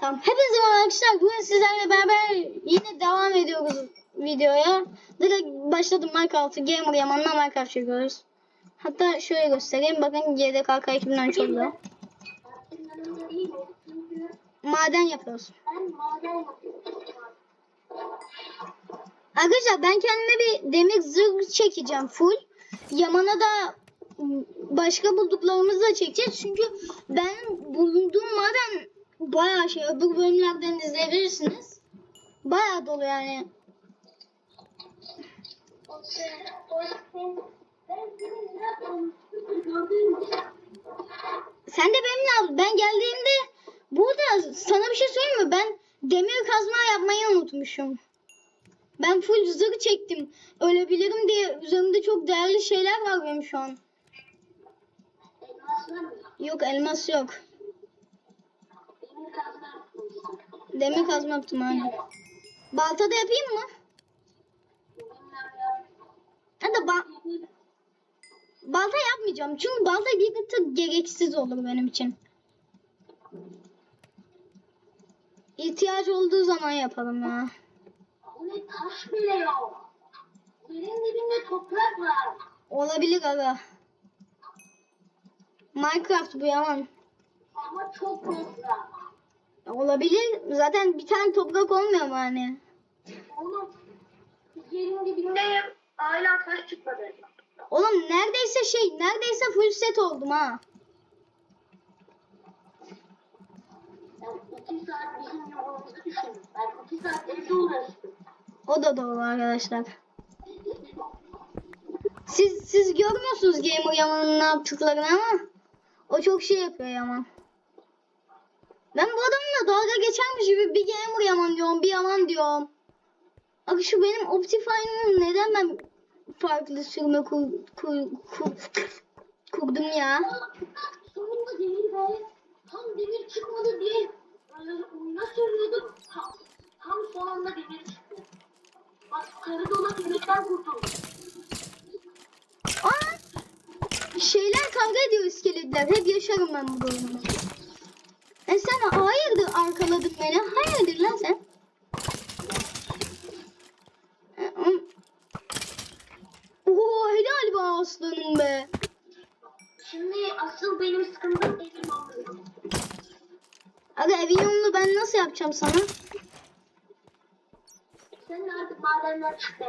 Tamam. Hepinize merhaba arkadaşlar. Bugün sizlerle beraber yine devam ediyoruz videoya. Direkt başladım Minecraft'ı. Gamer Yaman'la Minecraft çekiyoruz. Hatta şöyle göstereyim. Bakın GDKK ekibinden. Çünkü Maden yapıyoruz. Arkadaşlar ben kendime bir demir zırh çekeceğim full. Yaman'a da başka bulduklarımızı da çekeceğiz. Çünkü ben bulunduğum maden bayağı şey öbür bölümlerden izleyebilirsiniz. Bayağı dolu yani. Sen de benimle. Ben geldiğimde burada sana bir şey söyleyeyim mi? Ben demir kazma yapmayı unutmuşum. Ben full zırh çektim. Ölebilirim diye üzerimde çok değerli şeyler var benim şu an. Yok elmas yok. Demir kazma yaptım hani. Balta da yapayım mı? Hadi ba balta yapmayacağım. Çünkü balta bir tık gereksiz olur benim için. İhtiyacı olduğu zaman yapalım ya. Ne taş bile yok. Yerin dibinde toprak var. Olabilir aga. Minecraft bu yaman. Ama çok toprak. Olabilir. Zaten bir tane toprak olmuyor mu hani? Oğlum yerin dibindeyim. Hala taş çıkmadı. Oğlum neredeyse şey, neredeyse full set oldum ha. İki saat bizim yolumuzu düşündüm. Ben iki saat evde uğraştım. O da doğru arkadaşlar. Siz siz görmüyorsunuz Gamer Yaman'ın ne yaptıklarını ama o çok şey yapıyor Yaman. Ben bu adamla dalga geçermiş gibi bir Gamer Yaman diyorum, bir Yaman diyorum. Bak şu benim Optifine'ımı neden ben farklı sürme kur, kur, kur, kurdum ya? Sonunda demir be. Tam demir çıkmadı diye oyuna sürüyordum. Tam, tam son anda demir çıktı. Bak sarı dola demirden kurtuldum. Aa! Şeyler kavga ediyor iskeletler. Hep yaşarım ben bu durumu. E sen hayırdır arkaladın beni? Hayırdır lan sen? E. Oo helal be aslanım be. Şimdi asıl benim sıkıntım evim oldu. Aga evin yolunu ben nasıl yapacağım sana? Senin artık madenler çıktı.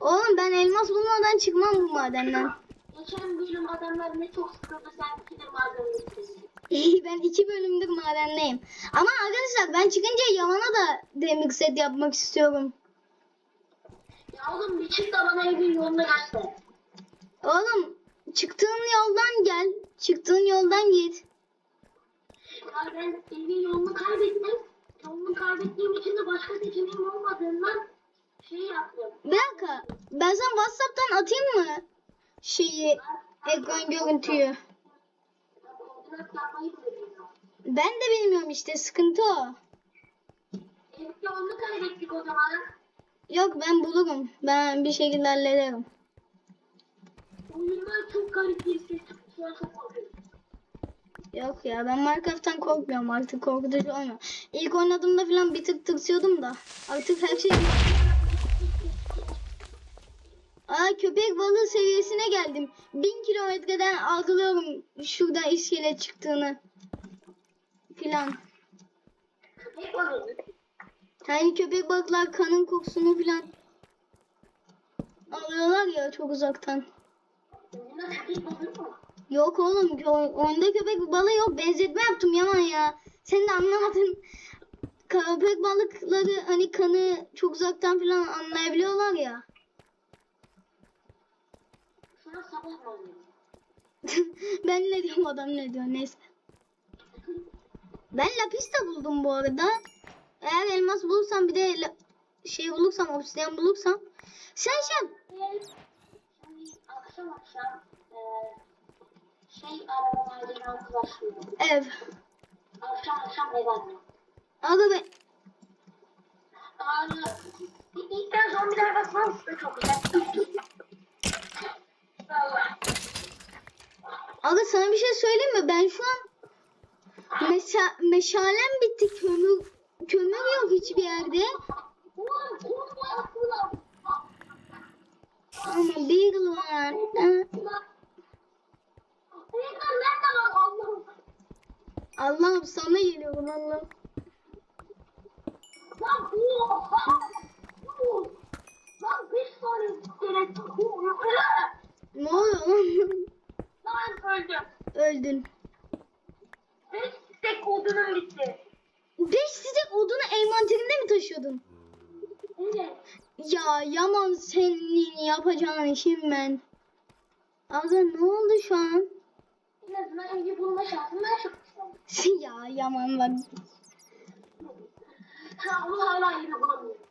Oğlum ben elmas bulmadan çıkmam bu madenden. Geçen bölüm adamlar ne çok sıkıldı sen iki de getirdin. ben iki bölümdür madendeyim. Ama arkadaşlar ben çıkınca Yaman'a da demir set yapmak istiyorum. Ya oğlum bir çık da bana evin yolunu göster. Oğlum çıktığın yoldan gel. Çıktığın yoldan git. Ya ben evin yolunu kaybettim. Yolunu kaybettiğim için de başka seçeneğim olmadığından şey yaptım. Bir dakika. Ben sana Whatsapp'tan atayım mı? Şeyi ekran görüntüyü. Ben de bilmiyorum işte sıkıntı o. Yok ben bulurum. Ben bir şekilde hallederim. Çok garip bir ses. Korkuyorum. Yok ya ben Minecraft'tan korkmuyorum artık korkutucu olmuyor. İlk oynadığımda falan bir tık tırsıyordum da artık her şey... Aa köpek balığı seviyesine geldim. Bin kilometreden algılıyorum şurada iskelet çıktığını. Filan. Köpek balığı. Hani köpek balıklar kanın kokusunu filan alıyorlar ya çok uzaktan. Yok oğlum o- oyunda köpek balığı yok. Benzetme yaptım Yaman ya. Sen de anlamadın. Köpek balıkları hani kanı çok uzaktan falan anlayabiliyorlar ya. An sabah mı oluyor? ben ne diyorum adam ne diyor neyse. Ben lapis de buldum bu arada. Eğer elmas bulursam bir de şey bulursam obsidian bulursam. Sen şey Evet. Şimdi akşam akşam eee şey araba macerası başlıyor. ev. Akşam akşam ev anne. Aga ben Abi ilkten zombiler basmaz da çok güzel. Aga sana bir şey söyleyeyim mi? Ben şu an meşa meşalem bitti. Kömür kömür yok hiçbir yerde. Ama bir lan Allah'ım? Sana geliyorum Allah'ım. Lan beş tane gerek. Ne oluyor lan? Lan öldüm. Öldün. Beş tek odunum bitti. Beş sıcak odunu envanterinde mi taşıyordun? Evet. Ya Yaman senin yapacağın işim ben. Abla ne oldu şu an? En azından evi bulma şansım ben çok istedim. ya Yaman bak. Onu hala yine bulamıyorum.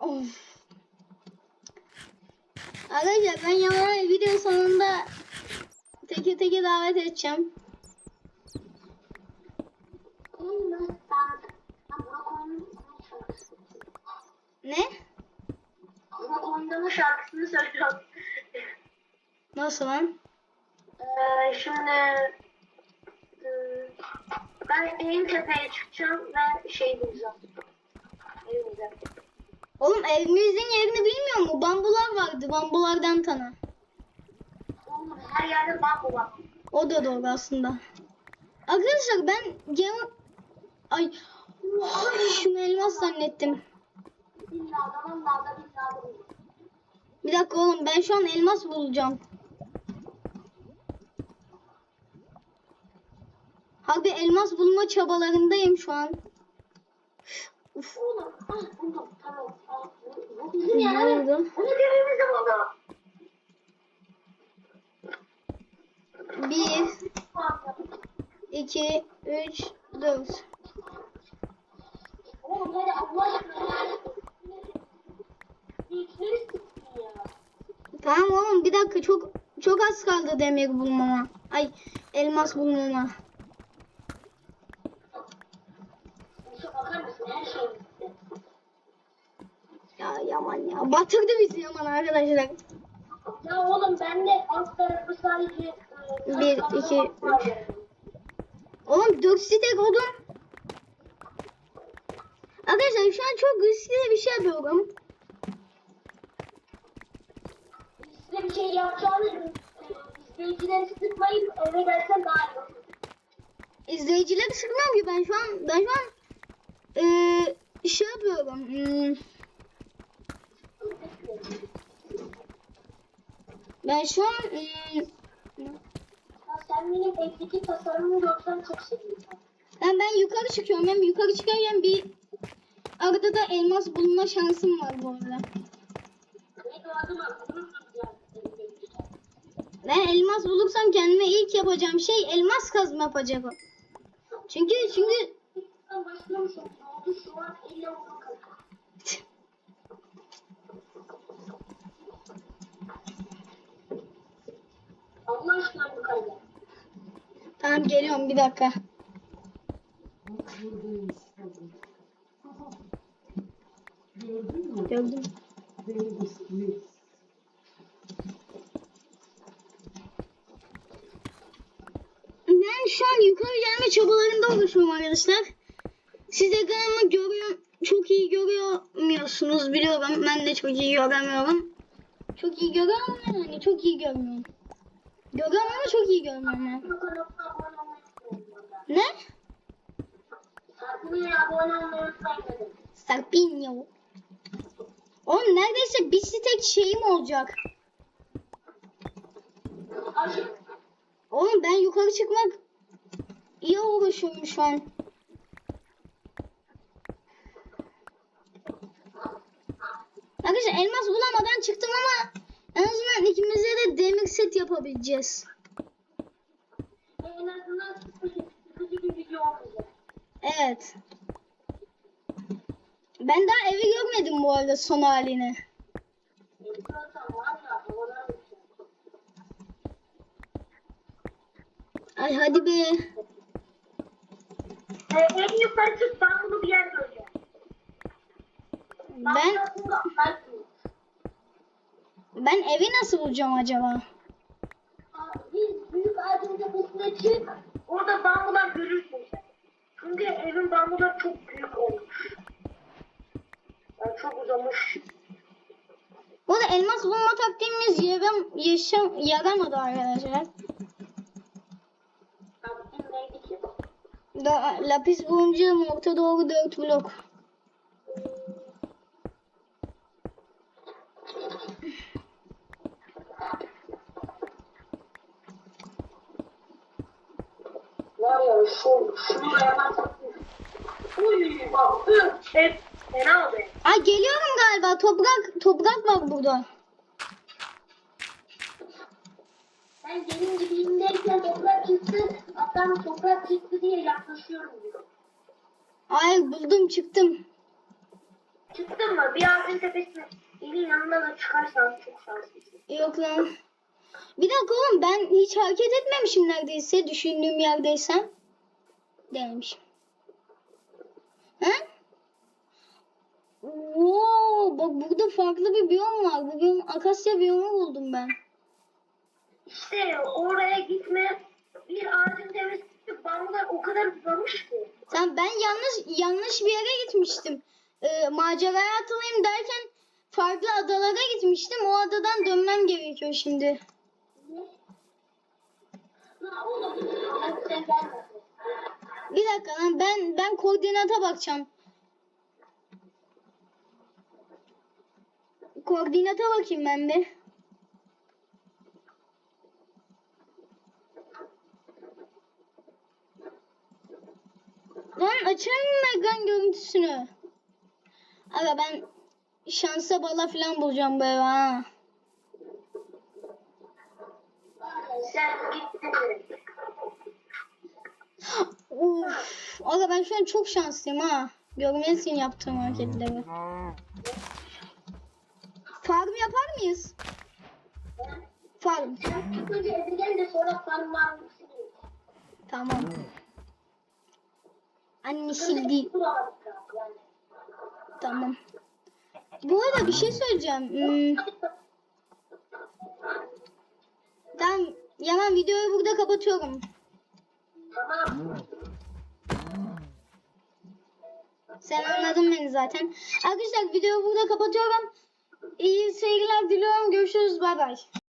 Of. Arkadaşlar ben Yaman'ı video sonunda teke teke davet edeceğim. Ne? Oyun'un şarkısını söylüyorum. Nasıl lan? Ee, şimdi e, ben en tepeye çıkacağım ve şey bulacağım. Evimize. Oğlum evimizin yerini bilmiyor mu? Bambular vardı. Bambulardan tanı. Oğlum her yerde bambu var. O da doğru aslında. Arkadaşlar ben game... Ay şunu elmas zannettim. Bir dakika oğlum ben şu an elmas bulacağım. Abi elmas bulma çabalarındayım şu an. Uf, Oğlum ah buldum tamam. Ah, bu- bu bizim Ne ya. oldu? Onu buldum. bir, iki, üç, dört. Tamam oğlum bir dakika çok çok az kaldı demir bulmama. Ay elmas bulmama. Şu bakar mısın her şey bitti. Ya Yaman ya. Batırdı bizi Yaman arkadaşlar. Ya oğlum ben de alt tarafı sadece e, Bir, iki, üç. Oğlum 4 stek odun. Arkadaşlar şu an çok riskli bir şey yapıyorum. Size bir şey yapacağınız e, izleyicileri sıkmayıp eve gelsen daha iyi. İzleyicileri sıkmam ki ben şu an ben şu an eee şey yapıyorum. Hmm, ben şu an Ya sen benim evdeki tasarımımı görsen çok sevineceğim. ben, ben yukarı çıkıyorum. Hem yukarı çıkarken bir arada da elmas bulma şansım var bu arada. Ben elmas bulursam kendime ilk yapacağım şey elmas kazma yapacağım. Çünkü çünkü Ben başlamışım. Ne oldu şu an elle olduğum kadar. Allah aşkına bu kadar. Tamam geliyorum bir dakika. Gördün mü? Ben şu an yukarı gelme çabalarında oluşuyorum arkadaşlar. Siz ekranımı görüyor, çok iyi görüyormuyorsunuz biliyorum. Ben de çok iyi göremiyorum. Çok iyi görüyorum yani çok iyi görmüyorum. Görüyorum ama çok iyi görmüyorum yani. Ne? Sarpı'ya abone olmayı unutmayın. Sarpinho. Oğlum neredeyse bir stek şeyim olacak. Oğlum ben yukarı çıkmak iyi uğraşıyorum şu an. Arkadaşlar elmas bulamadan çıktım ama en azından ikimize de demir set yapabileceğiz. en azından sıkıcı, sıkıcı bir video olmayacak. Evet. Ben daha evi görmedim bu arada son halini. Ay hadi be. Ee, en yukarı çık ben bunu bir yer göreceğim. Ben ben evi nasıl bulacağım acaba? Biz büyük ağacın tepesine çık. Orada bambular görürsün Şimdi evin bandı da çok büyük olmuş. Yani çok uzamış. Bu arada elmas bulma taktiğimiz yaram, yaşam, yaramadı arkadaşlar. Abi neydi ki? Da, lapis bulunca nokta doğru 4 blok. Var ya şu. Uy bak üf hep fena be. Ay geliyorum galiba. Toprak toprak var burada. Ben gelin gibiyimdeyken toprak çıktı. Hatta toprak çıktı diye yaklaşıyorum diyor. Ay buldum çıktım. Çıktın mı? Bir ağacın tepesine. Elin yanına da çıkarsan çok şanslısın. Yok lan. Bir dakika oğlum ben hiç hareket etmemişim neredeyse. Düşündüğüm yerdeysen. Değilmişim. He? Oo, bak burada farklı bir biyom var. Bu biyom akasya biyomu buldum ben. İşte oraya gitme. Bir ağacın tepesinde bambular o kadar uzamış ki. Sen ben yanlış yanlış bir yere gitmiştim. Ee, maceraya atılayım derken farklı adalara gitmiştim. O adadan dönmem gerekiyor şimdi. Ha oğlum. Ben sen gelme. Bir dakika lan ben ben koordinata bakacağım. Koordinata bakayım ben bir. Lan açayım mı ekran görüntüsünü? Aga ben şansa bala falan bulacağım bu eve ha. Uf. Aga ben şu an çok şanslıyım ha. Görmelisin yaptığım hareketleri. Farm yapar mıyız? Farm. Tamam. Anne sildi. Tamam. Bu arada bir şey söyleyeceğim. Hmm, tamam. Yaman videoyu burada kapatıyorum. Tamam. Sen anladın beni zaten. Arkadaşlar videoyu burada kapatıyorum. İyi seyirler diliyorum. Görüşürüz. Bay bay.